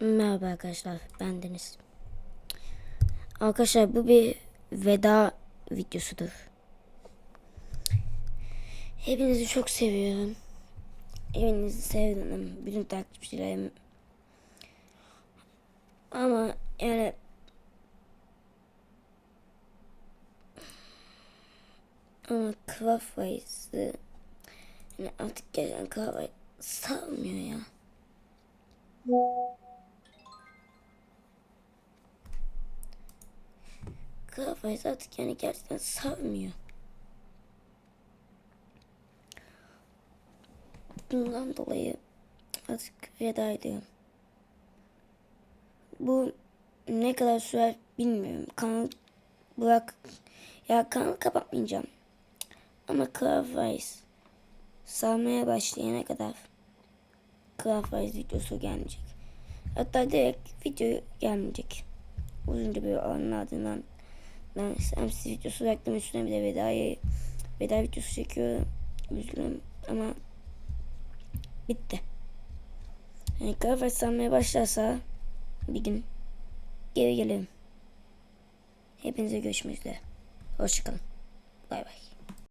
Merhaba arkadaşlar, ben Deniz. Arkadaşlar bu bir veda videosudur. Hepinizi çok seviyorum. Hepinizi sevdim. Bütün takipçilerim. Ama yani ama Craftwise'ı yani artık gelen Craftwise sarmıyor ya. Kafayı artık yani gerçekten sarmıyor. Bundan dolayı artık veda ediyorum. Bu ne kadar sürer bilmiyorum. Kanal bırak ya kanalı kapatmayacağım. Ama Craftwise sarmaya başlayana kadar Craftwise videosu gelmeyecek. Hatta direkt video gelmeyecek. Uzunca bir alanın ardından ben MC videosu bıraktım üstüne bir de vedayı veda videosu çekiyorum. Üzgünüm ama bitti. Yani kıyafet sanmaya başlarsa bir gün geri gelirim. Hepinize görüşmek üzere. Hoşçakalın. Bay bay.